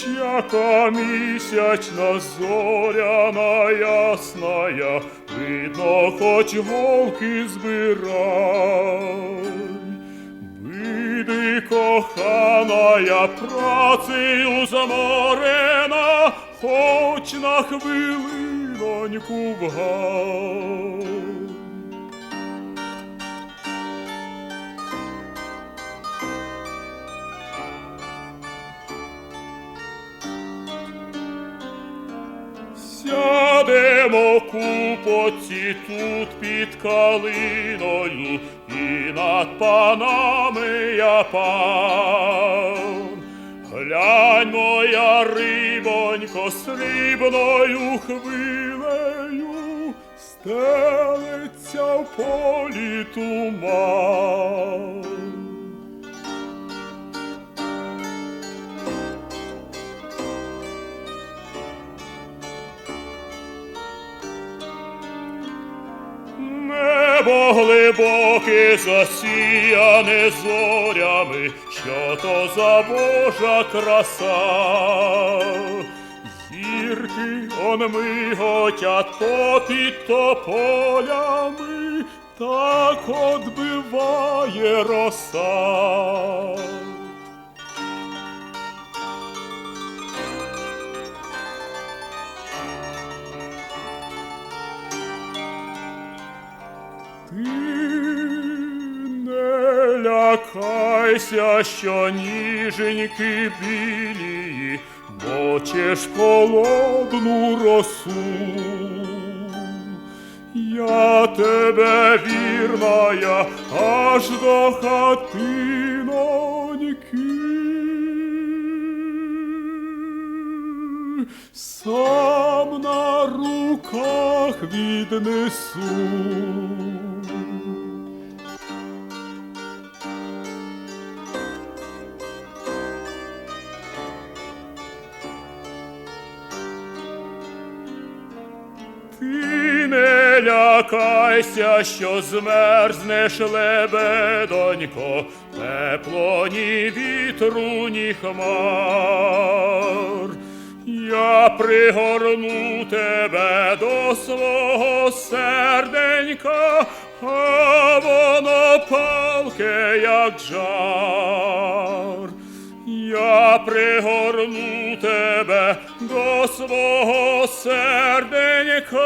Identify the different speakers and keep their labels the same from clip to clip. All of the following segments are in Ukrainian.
Speaker 1: яка місячна зоряна ясная, видно, хоч голки збирай. Биди, коханая, працею заморена, хоч на хвилиноньку вгай. Сядемо купоці тут під калиною, і над панами я пан. Глянь, моя рибонько, срібною хвилею, стелиться в полі туман. Небо глибоке засіяне зорями, що то за Божа краса. Зірки он миготять попід тополями, так отбиває роса. Лякайся, що ніженьки білії, бочеш холодну росу. Я тебе вірная аж до хатиноньки. Сам на руках віднесу. Ти не лякайся, що змерзнеш лебедонько, тепло ні вітру, ні хмар. Я пригорну тебе до свого серденька, а воно палке, як жар. Я пригорну тебе до свого серденька.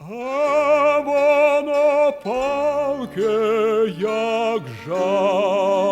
Speaker 1: А воно палке, як жар.